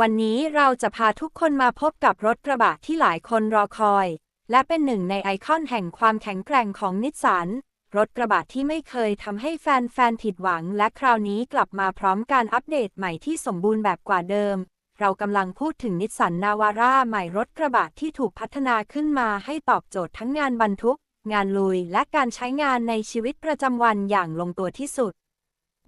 วันนี้เราจะพาทุกคนมาพบกับรถกระบะที่หลายคนรอคอย และเป็นหนึ่งในไอคอนแห่งความแข็งแกร่งของนิสสัน รถกระบะที่ไม่เคยทำให้แฟนๆผิดหวัง และคราวนี้กลับมาพร้อมการอัปเดตใหม่ที่สมบูรณ์แบบกว่าเดิม เรากำลังพูดถึงนิสสันนาวาร่าใหม่รถกระบะที่ถูกพัฒนาขึ้นมาให้ตอบโจทย์ทั้งงานบรรทุก งานลุย และการใช้งานในชีวิตประจำวันอย่างลงตัวที่สุด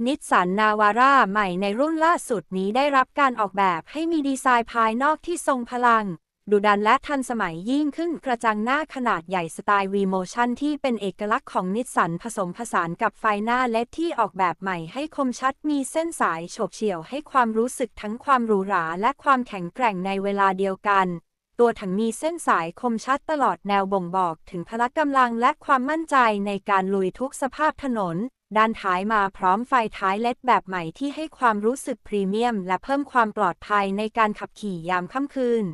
นิสสันนาวาร่าใหม่ในรุ่นล่าสุดนี้ได้รับการออกแบบให้มีดีไซน์ภายนอกที่ทรงพลังดุดันและทันสมัยยิ่งขึ้นกระจังหน้าขนาดใหญ่สไตล์ V-Motion ที่เป็นเอกลักษณ์ของนิสสันผสมผสานกับไฟหน้าเล็ดที่ออกแบบใหม่ให้คมชัดมีเส้นสายโฉบเฉี่ยวให้ความรู้สึกทั้งความหรูหราและความแข็งแกร่งในเวลาเดียวกันตัวถังมีเส้นสายคมชัดตลอดแนวบ่งบอกถึงพละกำลังและความมั่นใจในการลุยทุกสภาพถนน ด้านท้ายมาพร้อมไฟท้ายเลดแบบใหม่ที่ให้ความรู้สึกพรีเมียม และเพิ่มความปลอดภัยในการขับขี่ยามค่ำคืน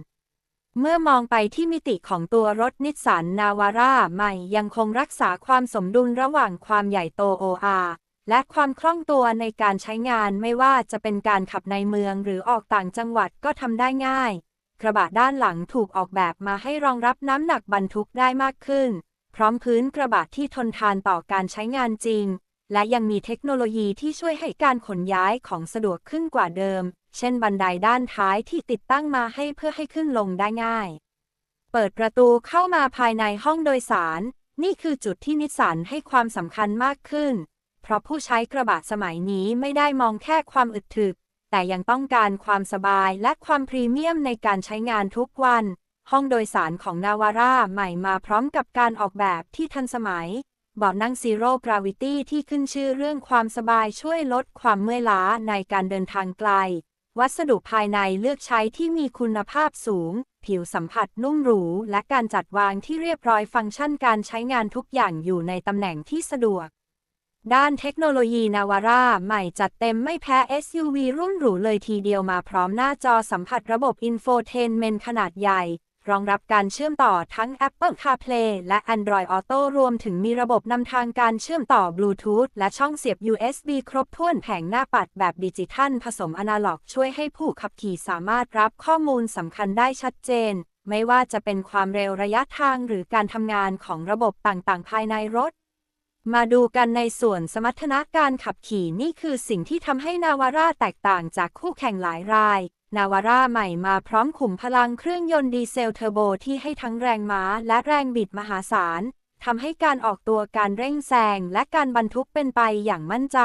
เมื่อมองไปที่มิติของตัวรถนิสสันนาวาร่าใหม่ยังคงรักษาความสมดุลระหว่างความใหญ่โต OR และความคล่องตัวในการใช้งานไม่ว่าจะเป็นการขับในเมืองหรือออกต่างจังหวัดก็ทำได้ง่าย กระบะด้านหลังถูกออกแบบมาให้รองรับน้ำหนักบรรทุกได้มากขึ้น พร้อมพื้นกระบะที่ทนทานต่อการใช้งานจริง และยังมีเทคโนโลยีที่ช่วยให้การขนย้ายของสะดวกขึ้นกว่าเดิม เช่นบันไดด้านท้ายที่ติดตั้งมาให้เพื่อให้ขึ้นลงได้ง่าย เปิดประตูเข้ามาภายในห้องโดยสาร นี่คือจุดที่นิสสันให้ความสำคัญมากขึ้น เพราะผู้ใช้กระบะสมัยนี้ไม่ได้มองแค่ความอึดถึก แต่ยังต้องการความสบายและความพรีเมียมในการใช้งานทุกวัน ห้องโดยสารของนาวาร่าใหม่มาพร้อมกับการออกแบบที่ทันสมัย เบาะนั่งซีโร่กราวิตี้ที่ขึ้นชื่อเรื่องความสบายช่วยลดความเมื่อยล้าในการเดินทางไกล วัสดุภายในเลือกใช้ที่มีคุณภาพสูง ผิวสัมผัสนุ่มหรู และการจัดวางที่เรียบร้อยฟังก์ชันการใช้งานทุกอย่างอยู่ในตำแหน่งที่สะดวก ด้านเทคโนโลยีนาวาร่าใหม่จัดเต็มไม่แพ้ SUV รุ่นหรูเลยทีเดียวมาพร้อมหน้าจอสัมผัสระบบ Infotainment ขนาดใหญ่ รองรับการเชื่อมต่อทั้ง Apple CarPlay และ Android Auto รวมถึงมีระบบนำทางการเชื่อมต่อ Bluetooth และช่องเสียบ USB ครบถ้วนแผงหน้าปัดแบบดิจิทัล ผสมอนาล็อกช่วยให้ผู้ขับขี่สามารถรับข้อมูลสำคัญได้ชัดเจน ไม่ว่าจะเป็นความเร็วระยะทางหรือการทำงานของระบบต่างๆ ภายในรถ มาดูกันในส่วนสมรรถนะการขับขี่นี่คือสิ่งที่ทำให้นาวาร่าแตกต่างจากคู่แข่งหลายราย นาวาร่าใหม่มาพร้อมขุมพลังเครื่องยนต์ดีเซลเทอร์โบที่ให้ทั้งแรงม้าและแรงบิดมหาศาลทำให้การออกตัวการเร่งแซงและการบรรทุกเป็นไปอย่างมั่นใจ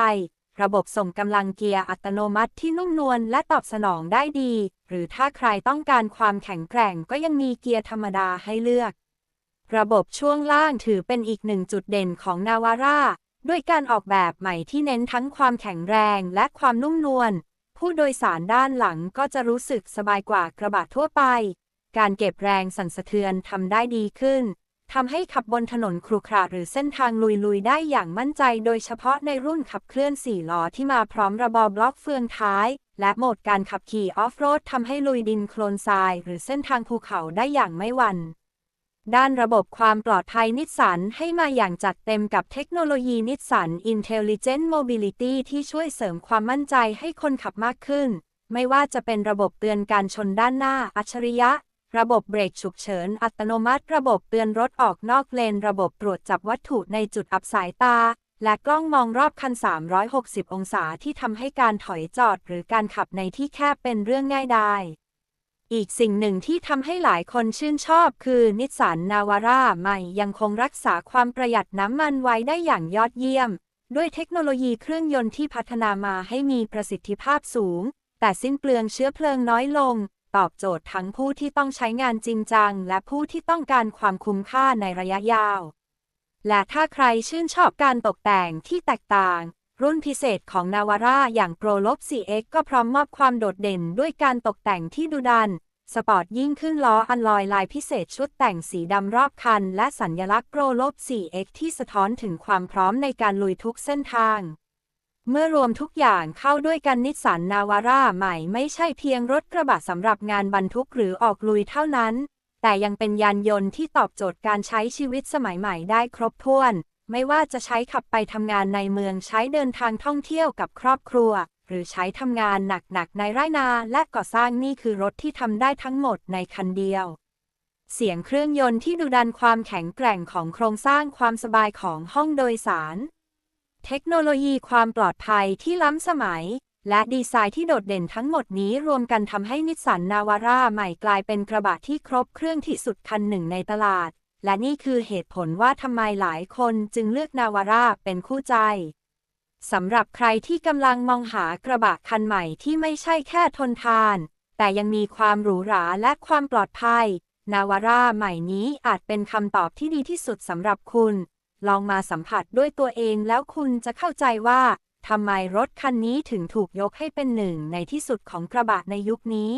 ระบบส่งกำลังเกียร์อัตโนมัติที่นุ่มนวลและตอบสนองได้ดี หรือถ้าใครต้องการความแข็งแกร่งก็ยังมีเกียร์ธรรมดาให้เลือก ระบบช่วงล่างถือเป็นอีกหนึ่งจุดเด่นของนาวาร่าด้วยการออกแบบใหม่ที่เน้นทั้งความแข็งแรงและความนุ่มนวล ผู้โดยสารด้านหลังก็จะรู้สึกสบายกว่ากระบะทั่วไป การเก็บแรงสั่นสะเทือนทำได้ดีขึ้นทำให้ขับบนถนนครุขระหรือเส้นทางลุยๆ ได้อย่างมั่นใจ โดยเฉพาะในรุ่นขับเคลื่อน4ล้อที่มาพร้อมระบอบล็อกเฟืองท้าย และโหมดการขับขี่ออฟโรดทำให้ลุยดินโคลนทราย หรือเส้นทางภูเขาได้อย่างไม่หวั่น ด้านระบบความปลอดภัยนิสสันให้มาอย่างจัดเต็มกับเทคโนโลยีนิสสัน Intelligent Mobility ที่ช่วยเสริมความมั่นใจให้คนขับมากขึ้น ไม่ว่าจะเป็นระบบเตือนการชนด้านหน้าอัจฉริยะ ระบบเบรกฉุกเฉิน อัตโนมัติ ระบบเตือนรถออกนอกเลน ระบบตรวจจับวัตถุในจุดอับสายตา และกล้องมองรอบคัน 360 องศาที่ทำให้การถอยจอดหรือการขับในที่แคบเป็นเรื่องง่ายดาย อีกสิ่งหนึ่งที่ทำให้หลายคนชื่นชอบคือนิสสันนาวาร่าใหม่ยังคงรักษาความประหยัดน้ำมันไว้ได้อย่างยอดเยี่ยม ด้วยเทคโนโลยีเครื่องยนต์ที่พัฒนามาให้มีประสิทธิภาพสูง แต่สิ้นเปลืองเชื้อเพลิงน้อยลง ตอบโจทย์ทั้งผู้ที่ต้องใช้งานจริงจัง และผู้ที่ต้องการความคุ้มค่าในระยะยาว และถ้าใครชื่นชอบการตกแต่งที่แตกต่างรุ่นพิเศษของนาวาร่าอย่าง Pro ลบ 4X ก็พร้อมมอบความโดดเด่นด้วยการตกแต่งที่ดุดัน สปอร์ตยิ่งขึ้นล้ออันลอยลายพิเศษชุดแต่งสีดำรอบคัน และสัญญลักษณ์ Pro ลบ 4X ที่สะท้อนถึงความพร้อมในการลุยทุกเส้นทาง เมื่อรวมทุกอย่างเข้าด้วยกันนิสสันนาวาร่าใหม่ไม่ใช่เพียงรถกระบะสำหรับงานบรรทุกหรือออกลุยเท่านั้น แต่ยังเป็นยานยนต์ที่ตอบโจทย์การใช้ชีวิตสมัยใหม่ได้ครบถ้วน ไม่ว่าจะใช้ขับไปทำงานในเมืองใช้เดินทางท่องเที่ยวกับครอบครัว หรือใช้ทำงานหนักๆในไร่นาและก่อสร้างนี่คือรถที่ทำได้ทั้งหมดในคันเดียว เสียงเครื่องยนต์ที่ดุดันความแข็งแกร่งของโครงสร้างความสบายของห้องโดยสาร เทคโนโลยีความปลอดภัยที่ล้ำสมัย และดีไซน์ที่โดดเด่นทั้งหมดนี้รวมกันทำให้นิสสันนาวาร่าใหม่กลายเป็นกระบะที่ครบเครื่องที่สุดคันหนึ่งในตลาด และนี่คือเหตุผลว่าทำไมหลายคนจึงเลือกนาวาร่าเป็นคู่ใจ สำหรับใครที่กำลังมองหากระบะคันใหม่ที่ไม่ใช่แค่ทนทาน แต่ยังมีความหรูหราและความปลอดภัย นาวาร่าใหม่นี้อาจเป็นคำตอบที่ดีที่สุดสำหรับคุณ ลองมาสัมผัสด้วยตัวเองแล้วคุณจะเข้าใจว่าทำไมรถคันนี้ถึงถูกยกให้เป็นหนึ่งในที่สุดของกระบะในยุคนี้